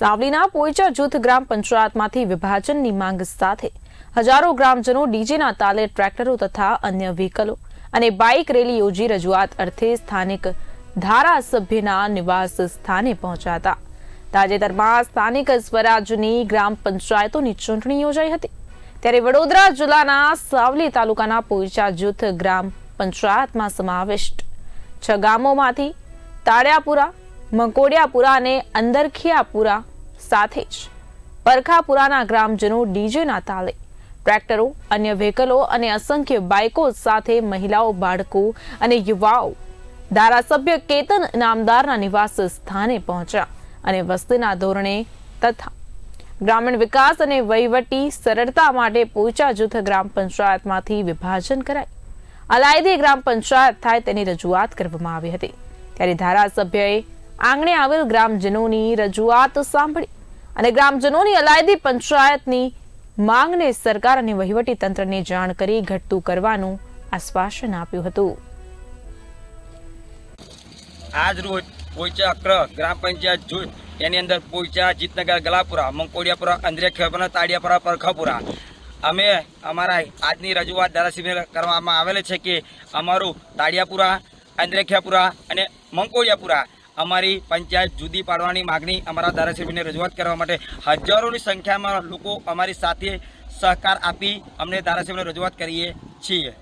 સાવલીના પોઈચા જૂથ ગ્રામ પંચાયતમાંથી વિભાજનની માંગ સાથે હજારો ગ્રામજનો ડીજેના તાલે ટ્રેક્ટરો તથા અન્ય વ્હીકલો અને બાઇક રેલી યોજી રજૂઆત અર્થે સ્થાનિક ધારાસભ્યના નિવાસ સ્થાને પહોંચ્યા હતા તાજેતરમાં સ્થાનિક સ્વરાજની ગ્રામ પંચાયતોની ચૂંટણી યોજાઈ હતી. ત્યારે વડોદરા જિલ્લાના સાવલી તાલુકાના પોઈચા જૂથ ગ્રામ પંચાયતમાં સમાવિષ્ટ. છ ગામોમાંથી તાળિયાપુરા મંકોડિયાપુરા અને અંદરખિયાપુરા સાથે જ. પરખાપુરાના ગ્રામજનો ડીજેના તાલે. ટ્રેક્ટરો, અન્ય વ્હીકલો અને અસંખ્ય બાઇકો સાથે મહિલાઓ, બાળકો અને યુવાઓ ધારાસભ્ય કેતન નામદારના નિવાસ સ્થાને પહોંચ્યા અને વસ્તીના ધોરણે તથા ગ્રામીણ વિકાસ અને વહીવટી સરળતા માટે પોચા જૂથ ગ્રામ પંચાયતમાંથી વિભાજન કરાય. અલાયદી ગ્રામ પંચાયત થાય તેની રજૂઆત કરવામાં આવી હતી. ત્યારે ધારાસભ્યએ આંગણે આવેલ ગ્રામજનોની રજૂઆત સાંભળી અને ગ્રામજનોની અલાયદી પંચાયતની માંગને સરકાર અને વહીવટી તંત્રને જાણ કરી ઘટતું કરવાનું આશ્વાસન આપ્યું હતું. આજ રોજ પોઈચા અક્ર ગ્રામ પંચાયત જૂથ એની અંદર પોઈચા, જીતનગર, ગલાપુરા, મંકોડિયાપુરા અંદ્રેખેપરા તાડિયાપુરા, પરખાપુરા. અમે અમારા આજની રજૂઆત ધારાસભ્ય કરવામાં આવેલ છે કે અમારું તાડિયાપુરા અંદ્રેખ્યાપુરા અને મંકોડિયાપુરા અમારી પંચાયત જુદી પાડવાની માગણી અમારા ધારાસભ્યને રજૂઆત કરવા માટે હજારોની સંખ્યામાં લોકો અમારી સાથે સહકાર આપી અમને ધારાસભ્યને રજૂઆત કરીએ છીએ.